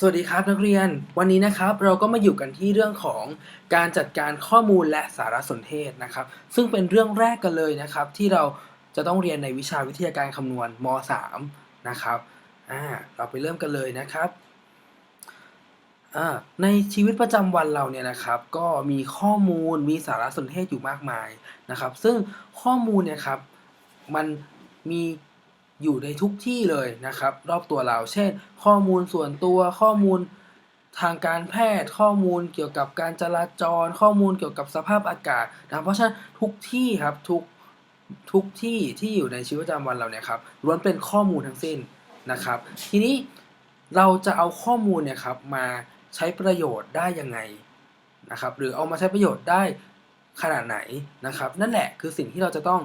สวัสดีครับนักเรียน วันนี้นะครับเราก็มาอยู่กันที่เรื่องของการจัดการข้อมูลและสารสนเทศนะครับ ซึ่งเป็นเรื่องแรกกันเลยนะครับ ที่เราจะต้องเรียนในวิชาวิทยาการคำนวณม .3 นะครับอ่าเราไปเริ่มกันเลยนะครับอ่าในชีวิตประจำวันเราเนี่ยนะครับ ก็มีข้อมูลมีสารสนเทศอยู่มากมายนะครับ ซึ่งข้อมูลเนี่ยครับมันมี อยู่ในทุกที่เลยนะครับ รอบตัวเรา เช่น ข้อมูลส่วนตัวข้อมูลทางการแพทย์ข้อมูลเกี่ยวกับการจราจร ข้อมูลเกี่ยวกับสภาพอากาศนะเพราะฉะนั้นทุกที่ครับทุกทุกที่ที่อยู่ในชีวิตประจำวันเราเนี่ยครับล้วนเป็นข้อมูลทั้งสิ้นนะครับ ทีนี้เราจะเอาข้อมูลเนี่ยครับมาใช้ประโยชน์ได้ยังไงนะครับ หรือเอามาใช้ประโยชน์ได้ขนาดไหนนะครับ นั่นแหละคือสิ่งที่เราจะต้อง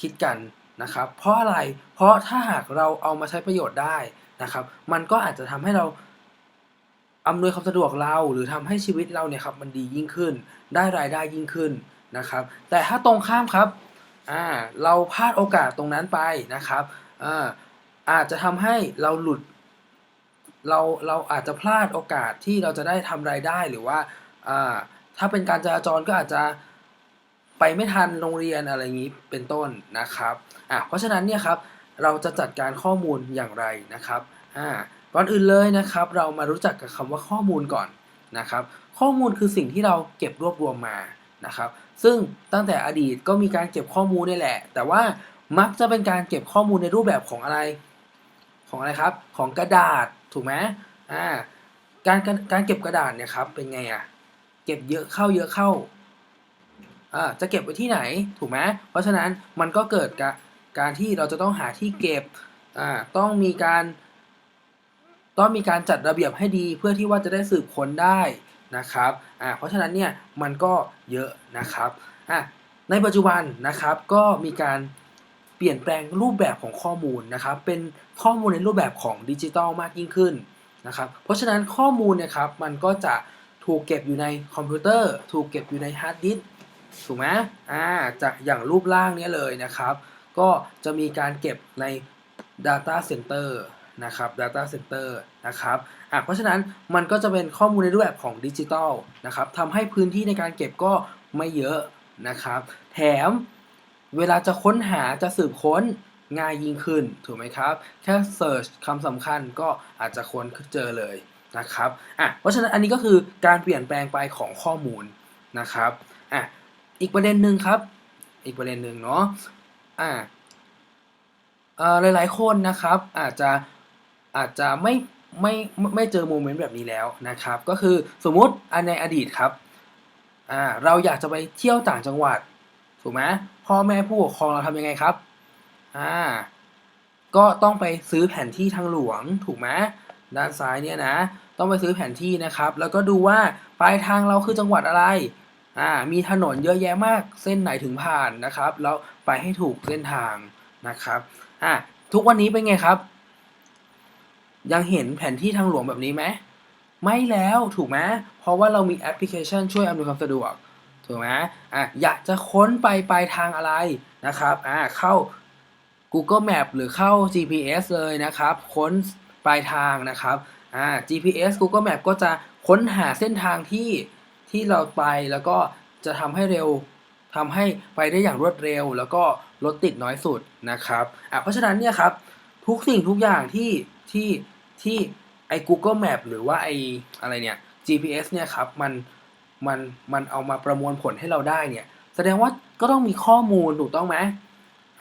คิดกัน นะครับ เพราะอะไร เพราะถ้าหากเราเอามาใช้ประโยชน์ได้นะครับ มันก็อาจจะทำให้เราอำนวยความสะดวกเราหรือทำให้ชีวิตเราเนี่ยครับมันดียิ่งขึ้น ได้รายได้ยิ่งขึ้นนะครับ แต่ถ้าตรงข้ามครับอ่าเราพลาดโอกาสตรงนั้นไปนะครับอ่าอาจจะทำให้เราหลุดเราเราอาจจะพลาดโอกาสที่เราจะได้ทำรายได้หรือว่าอ่าถ้าเป็นการจราจรก็อาจจะ ไปไม่ทันโรงเรียนอะไรอย่างนี้เป็นต้นนะครับอะเพราะฉะนั้นเนี่ยครับเราจะจัดการข้อมูลอย่างไรนะครับอ่าก่อนอื่นเลยนะครับ เรามารู้จักกับคำว่าข้อมูลก่อนนะครับ ข้อมูลคือสิ่งที่เราเก็บรวบรวมมานะครับ ซึ่งตั้งแต่อดีตก็มีการเก็บข้อมูลนี่แหละ แต่ว่ามักจะเป็นการเก็บข้อมูลในรูปแบบของอะไร ของอะไรครับ ของกระดาษถูกไหมอ่าการการเก็บกระดาษเนี่ยครับเป็นไงอะเก็บเยอะเข้าเยอะเข้า จะเก็บไว้ที่ไหนถูกไหมเพราะฉะนั้นมันก็เกิดกการที่เราจะต้องหาที่เก็บต้องมีการ ต้องมีการจัดระเบียบให้ดีเพื่อที่ว่าจะได้สืบค้นได้นะครับเพราะฉะนั้นเนี่ยมันก็เยอะนะครับในปัจจุบันนะครับก็มีการเปลี่ยนแปลงรูปแบบของข้อมูลนะครับ เป็นข้อมูลในรูปแบบของดิจิตอลมากยิ่งขึ้นนะครับเพราะฉะนั้นข้อมูลเนี่ยครับมันก็จะถูกเก็บอยู่ในคอมพิวเตอร์ ถูกเก็บอยู่ในฮาร์ดดิสก์ ถูกไหมอ่าจากอย่างรูปร่างเนี้ยเลยนะครับ ก็จะมีการเก็บใน Data Center นะครับ Data Center นะครับอะเพราะฉะนั้นมันก็จะเป็นข้อมูลในรูปแบบของดิจิตอลนะครับทำให้พื้นที่ในการเก็บก็ไม่เยอะนะครับ แถมเวลาจะค้นหาจะสืบค้นง่ายยิ่งขึ้น ถูกไหมครับ แค่ Search คำสำคัญก็อาจจะค้นเจอเลยนะครับอะเพราะฉะนั้นอันนี้ก็คือการเปลี่ยนแปลงไปของข้อมูลนะครับอะ อีกประเด็นหนึ่งครับ อีกประเด็นหนึ่งเนาะอ่าหลายๆคนนะครับอาจจะอาจจะไม่ไม่ไม่เจอโมเมนต์แบบนี้แล้วนะครับ ก็คือสมมุติในอดีตครับอ่าเราอยากจะไปเที่ยวต่างจังหวัดถูกไหมพ่อแม่ผู้ปกครองเราทำยังไงครับอ่าก็ต้องไปซื้อแผนที่ทางหลวงถูกไหมด้านซ้ายเนี่ยนะ ต้องไปซื้อแผนที่นะครับ แล้วก็ดูว่าปลายทางเราคือจังหวัดอะไร อ่ามีถนนเยอะแยะมากเส้นไหนถึงผ่านนะครับ แล้วไปให้ถูกเส้นทางนะครับอะทุกวันนี้เป็นไงครับ ยังเห็นแผนที่ทางหลวงแบบนี้ไหมไม่แล้วถูกไหมเพราะว่าเรามีแอปพลิเคชันช่วยอำนวยความสะดวกถูกไหมอะอยากจะค้นไปปลายทางอะไรนะครับอะเข้า Google Map หรือเข้า GPS เลยนะครับ ค้นปลายทางนะครับอ่า GPS Google Map ก็จะค้นหาเส้นทางที่ ที่เราไปแล้วก็จะทำให้เร็วทำให้ไปได้อย่างรวดเร็ว แล้วก็รถติดน้อยสุดนะครับอะเพราะฉะนั้นเนี่ยครับทุกสิ่งทุกอย่างที่ที่ที่ไอ้ Google Map หรือว่าไอ้อะไรเนี่ย GPS เนี่ยครับมันมันมันเอามาประมวลผลให้เราได้เนี่ยแสดงว่าก็ต้องมีข้อมูลถูกต้องไหม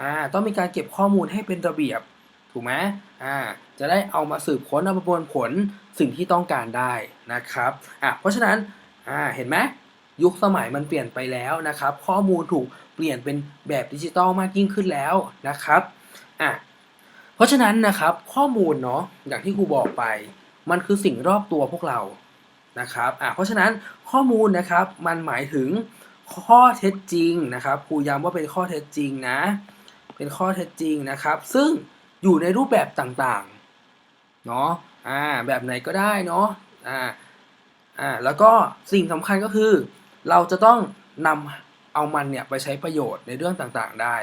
อ่าต้องมีการเก็บข้อมูลให้เป็นระเบียบถูกไหมอ่าจะได้เอามาสืบค้นเอามาประมวลผลสิ่งที่ต้องการได้นะครับอะเพราะฉะนั้น อ่าเห็นไหมยุคสมัยมันเปลี่ยนไปแล้วนะครับ ข้อมูลถูกเปลี่ยนเป็นแบบดิจิตอลมากยิ่งขึ้นแล้วนะครับอะเพราะฉะนั้นนะครับข้อมูลเนาะอย่างที่ครูบอกไป มันคือสิ่งรอบตัวพวกเรานะครับอะเพราะฉะนั้นข้อมูลนะครับมันหมายถึงข้อเท็จจริงนะครับครูย้ำว่าเป็นข้อเท็จจริงนะ เป็นข้อเท็จจริงนะครับ ซึ่งอยู่ในรูปแบบต่างๆเนาะอ่าแบบไหนก็ได้เนาะอ่า อ่าแล้วก็สิ่งสำคัญก็คือ เราจะต้องนำเอามันเนี่ยไปใช้ประโยชน์ในเรื่องต่างๆได้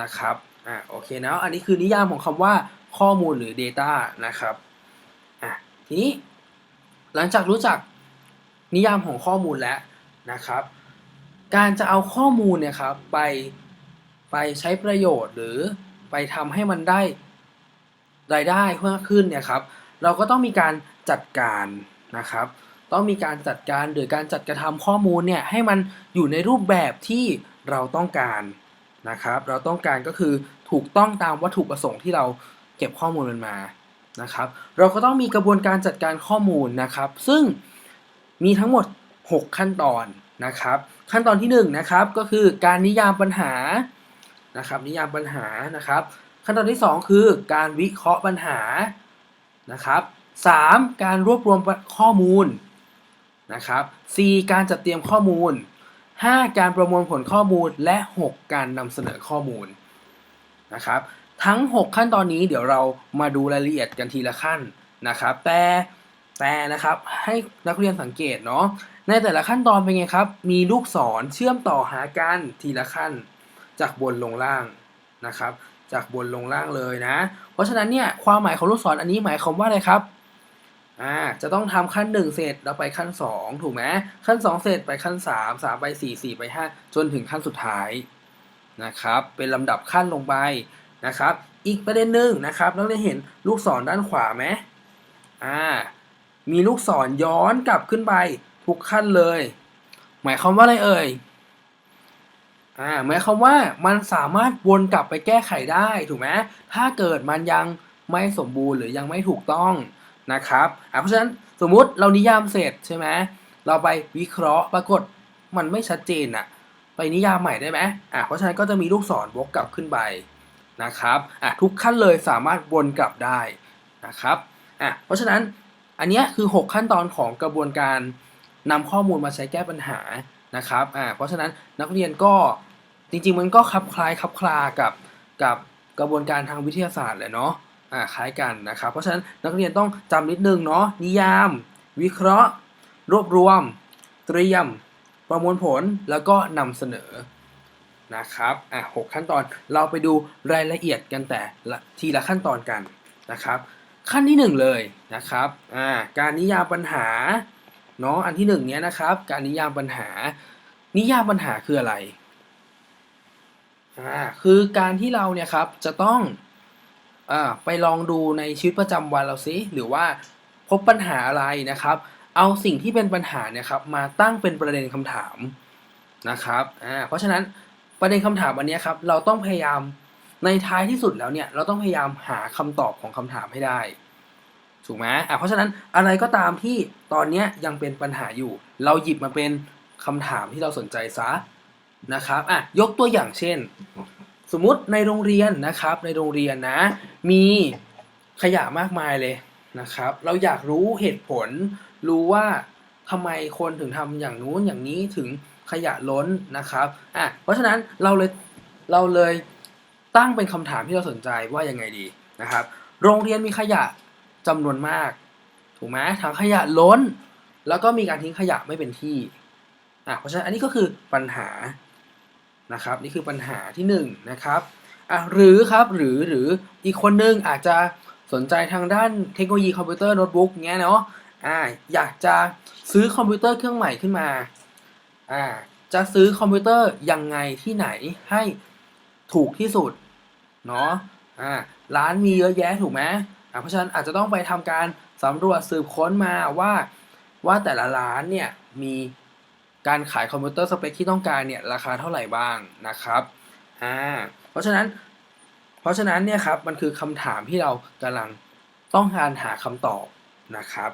นะครับอ่าโอเคนะอันนี้คือนิยามของคำว่าข้อมูลหรือ Data นะครับอะทีนี้หลังจากรู้จักนิยามของข้อมูลแล้วนะครับ การจะเอาข้อมูลเนี่ยครับไปไปใช้ประโยชน์หรือไปทำให้มันได้รายได้มากขึ้นเนี่ยครับ เราก็ต้องมีการจัดการนะครับ ต้องมีการจัดการหรือการจัดกระทำข้อมูลเนี่ยให้มันอยู่ในรูปแบบที่เราต้องการนะครับ เราต้องการก็คือถูกต้องตามวัตถุประสงค์ที่เราเก็บข้อมูลมันมานะครับ เราก็ต้องมีกระบวนการจัดการข้อมูลนะครับ ซึ่งมีทั้งหมด 6 ขั้นตอนนะครับ ขั้นตอนที่1นงนะครับก็คือการนิยามปัญหานะครับ นิยามปัญหานะครับ ขั้นตอนที่ 2 คือการวิเคราะห์ปัญหานะครับ 3. การรวบรวมข้อมูล นะครับ 4. การจัดเตรียมข้อมูล 5. การประมวลผลข้อมูลและ 6. การนำเสนอข้อมูลนะครับทั้ง 6 ขั้นตอนนี้เดี๋ยวเรามาดูรายละเอียดกันทีละขั้นนะครับแต่แต่นะครับให้นักเรียนสังเกตเนาะในแต่ละขั้นตอนเป็นไงครับ มีลูกศรเชื่อมต่อหากันทีละขั้น จากบนลงล่างนะครับ จากบนลงล่างเลยนะ เพราะฉะนั้นเนี่ยความหมายของลูกศรอันนี้หมายความว่าอะไรครับ อ่าจะต้องทำขั้น 1 เสร็จแล้วไปขั้น 2 ถูกไหมขั้น 2 เสร็จไปขั้น 3 3 ไป 4 4 ไป 5 จนถึงขั้นสุดท้ายนะครับ เป็นลำดับขั้นลงไปนะครับ อีกประเด็นหนึ่งนะครับนักเรียนเห็นลูกศรด้านขวาไหมอ่ามีลูกศรย้อนกลับขึ้นไปทุกขั้นเลย หมายความว่าอะไรเอ่ยอ่าหมายความว่ามันสามารถวนกลับไปแก้ไขได้ถูกไหมถ้าเกิดมันยังไม่สมบูรณ์หรือยังไม่ถูกต้อง นะครับอ่าเพราะฉะนั้นสมมุติเรานิยามเสร็จใช่ไหมเราไปวิเคราะห์ปรากฏมันไม่ชัดเจนอะไปนิยามใหม่ได้ไหมอ่าเพราะฉะนั้นก็จะมีลูกศรวกกลับขึ้นไปนะครับอ่าทุกขั้นเลยสามารถวนกลับได้นะครับอ่าเพราะฉะนั้นอันนี้คือ 6 ขั้นตอนของกระบวนการนำข้อมูลมาใช้แก้ปัญหานะครับอ่าเพราะฉะนั้นนักเรียนก็จริงๆมันก็คลับคล้ายคลับคลากับกับกระบวนการทางวิทยาศาสตร์เลยเนาะ อ่าคล้ายกันนะครับ เพราะฉะนั้นนักเรียนต้องจำนิดนึงเนาะนิยาม วิเคราะห์ รวบรวม เตรียม ประมวลผลแล้วก็นำเสนอนะครับอะหกขั้นตอนเราไปดูรายละเอียดกันแต่ทีละขั้นตอนกันนะครับ ขั้นที่หนึ่งเลยนะครับอ่าการนิยามปัญหาเนาะอันที่หนึ่งเนี้ยนะครับ การนิยามปัญหา นิยามปัญหาคืออะไรอ่าคือการที่เราเนี่ยครับจะต้อง ไปลองดูในชีวิตประจำวันเราสิหรือว่าพบปัญหาอะไรนะครับ เอาสิ่งที่เป็นปัญหาเนี่ยครับมาตั้งเป็นประเด็นคำถามนะครับอ่าเพราะฉะนั้นประเด็นคำถามอันนี้ครับเราต้องพยายามในท้ายที่สุดแล้วเนี่ยเราต้องพยายามหาคำตอบของคำถามให้ได้ถูกไหมอะเพราะฉะนั้นอะไรก็ตามที่ตอนนี้ยยังเป็นปัญหาอยู่ เราหยิบมาเป็นคำถามที่เราสนใจซะนะครับอะยกตัวอย่างเช่น สมมุติในโรงเรียนนะครับในโรงเรียนนะ มีขยะมากมายเลยนะครับ เราอยากรู้เหตุผล รู้ว่าทำไมคนถึงทำอย่างนู้นอย่างนี้ถึงขยะล้นนะครับอะเพราะฉะนั้นเราเลยเราเลยตั้งเป็นคำถามที่เราสนใจว่ายังไงดีนะครับ โรงเรียนมีขยะจำนวนมาก ถูกไหมถังขยะล้น แล้วก็มีการทิ้งขยะไม่เป็นที่อะเพราะฉะนั้นอันนี้ก็คือปัญหา นะครับนี่คือปัญหาที่1นงนะครับอะหรือครับหรือหรืออีกคนนึงอาจจะสนใจทางด้านเทคโนโลยีคอมพิวเตอร์โน้ตบุ๊กเงี้ยเนาะอ่าอยากจะซื้อคอมพิวเตอร์เครื่องใหม่ขึ้นมาอ่าจะซื้อคอมพิวเตอร์ยังไงที่ไหนให้ถูกที่สุดเนาะอ่าร้านมีเยอะแยะถูกไหมอ่าเพราะฉะนั้นอาจจะต้องไปทำการสำรวจสืบค้นมาว่าว่าแต่ละร้านเนี่ยมี การขายคอมพิวเตอร์สเปคที่ต้องการเนี่ยราคาเท่าไหร่บ้างนะครับอ่าเพราะฉะนั้นเพราะฉะนั้นเนี่ยครับมันคือคำถามที่เรากำลังต้องการหาคำตอบนะครับ